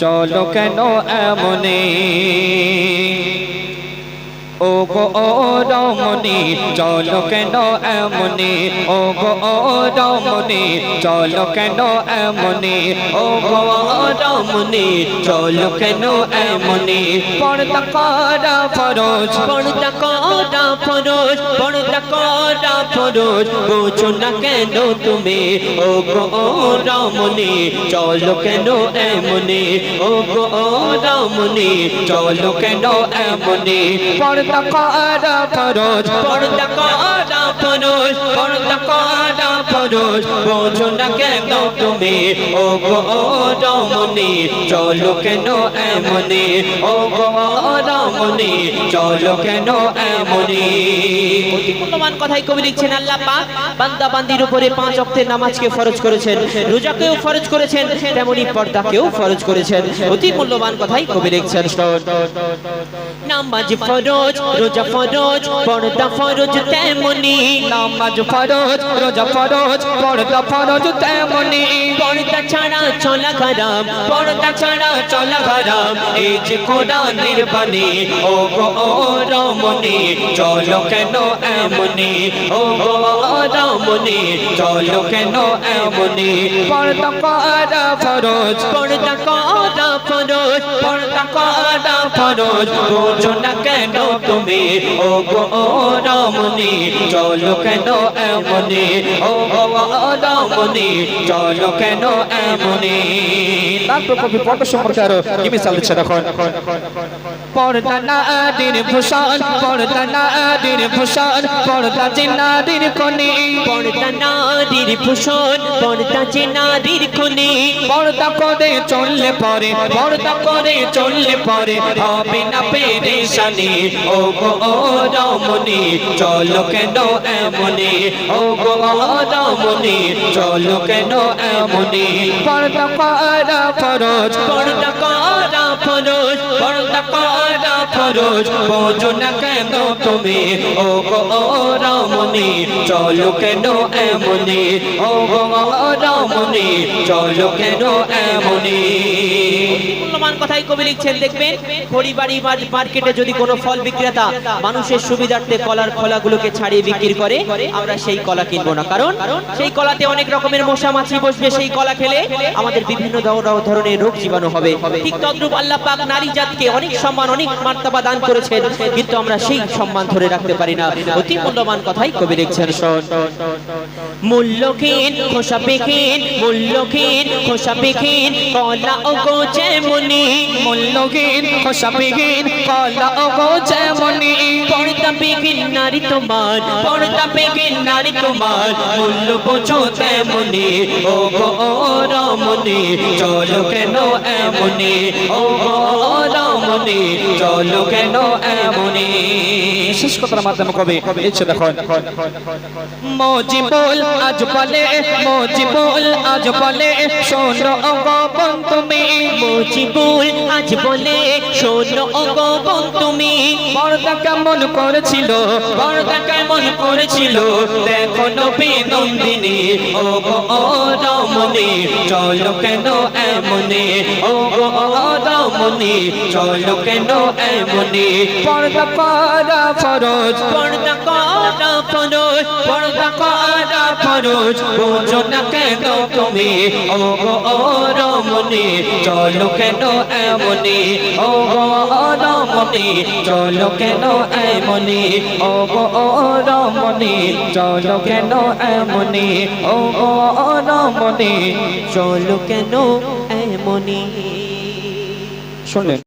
চলো কেন এমনে? ও গো রমণী, চলো কেন এমনে? ও গো রমণী, চলো কেন এমনে? ও গো রমণী, চলো কেন এমনে? পর্দা করা ফরজ, পর্দা করা ফরজ, পর্দা করা ফরজ, বোঝো না কেন তুমি? ও গো রমণী, চলো কেন এমনি? ও গো রমণী, চলো কেন এমনি? পর্দা করা ফরজ পর্দা করা ফরজ পর্দা করা ফরজ। বোঝো না কেন তুমি ও গো রমণী চলো কেন এমনি ও গো ও চলো কেন এমনি মূল্যবান কথাই কবি লিখছেন আল্লাহ পাক। বান্দা বান্দির উপরে পাঁচ অক্টের নামাজকে ফরজ করেছেন, রোজাকেও ফরজ করেছেন, তেমনি পর্দাকেও ফরজ করেছেন। অতি মূল্যবান কথাই কবি লিখছেন। নামাজ ফরজ, রোজা ফরজ, পর্দা ফরজ তেমনি। নামাজ ফরজ, রোজা ফরজ, পর্দা ফরজ তেমনি। পর্দা ছাড়া চলা খারাপ পর্দা ছাড়া চলা খারাপ এই যে কোরআনের বাণী ও গো রমণী, চলো কেন এমনি? ও গো রমণী, চলো কেন এমনি? পর্দা করা ফরজ, পর্দা করা ফরজ, পর্দা করা ফরজ, বোঝো না কেন তুমি? ও গো রমণী, চলো কেন এমনি? ও গো রমণী, চলো কেন এমনি? তারপর কবি পর্দা সম্পর্কে আরও কি মিসাল দিচ্ছে? দেখুন। পর্দা ভূষণ পর্দা নারীর ভূষণ পর্দা কনি ভূষণ পর্দা করে চললে পরে পর্দা করে চললে পরে হবে না পেরেশানি। ও গো ও রমণী চলো কেন এমনি? ও গো রমণী চলো কেন এমনি? পর্দা করা ফরজ। পর্দা করা ফরজ পর্দা করা ফরজ। বোঝো না কেন তুমি? ও গো ও রমণী চলো কেন এমনি? ও গো ও রমণী চলো কেন এমনি? মূল্যবান কথাই কবি লিখছেন, দেখবেন খড়িবাড়ি মার্কেটে যদি কোনো ফল বিক্রেতা মানুষের সুবিধার্থে কলার খোলাগুলোকে ছাড়িয়ে বিক্রি করে, আমরা সেই কলা কিনবো না। কারণ সেই কলাতে অনেক রকমের মশা মাছি বসবে, সেই কলা খেলে আমাদের বিভিন্ন ধরনের রোগ জীবাণু হবে। ঠিক তদ্রূপ আল্লাহ পাক নারী জাতকে অনেক সম্মান, অনেক মার্তাবা দান করেছেন, কিন্তু আমরা সেই সম্মান ধরে রাখতে পারি না। অতি মূল্যবান কথাই কবি লিখছেন, শোন। মূল্যহীন খোসা পেখিন মূল্যহীন খোসা পেখিন কলা ও গোচে মুনি মূল্যহীন, খোসাবিহীন, কলা ও যেমনি। পর্দা পেখিন নারী তোমার পর্দাবিহীন নারী তোমার, মূল্য বোঝো তেমনি, ও গো রমণী কেন এমনি? ও গো রমণী চলো কেন এমনি? শেষ কথার মাধ্যমে কবি? ইচ্ছে দেখুন মজিবুল আজ বলে মজিবুল আজ বলে শোনো তুমি। মুজিবুল আজ বলে শোনো গোপন তুমি। পর্দা কেমন করেছিল পর্দা কেমন করেছিল? দেখো নবী নন্দিনী ও রমণী চলো কেন এমনি? ও রমণী চলো কেন এমনি? পর্দা করা ফরজ, পর্দা করা ফরজ, পর্দা করা ফরজ, বোঝো না কেন তুমি? ও গো ও রমণী চলো কেন এমনি? ও গো ও রমণী চলো কেন এমনি? ও গো রমণী চলো কেন এমনি? ও গো রমণী চলো কেন এমনি? Schon länger.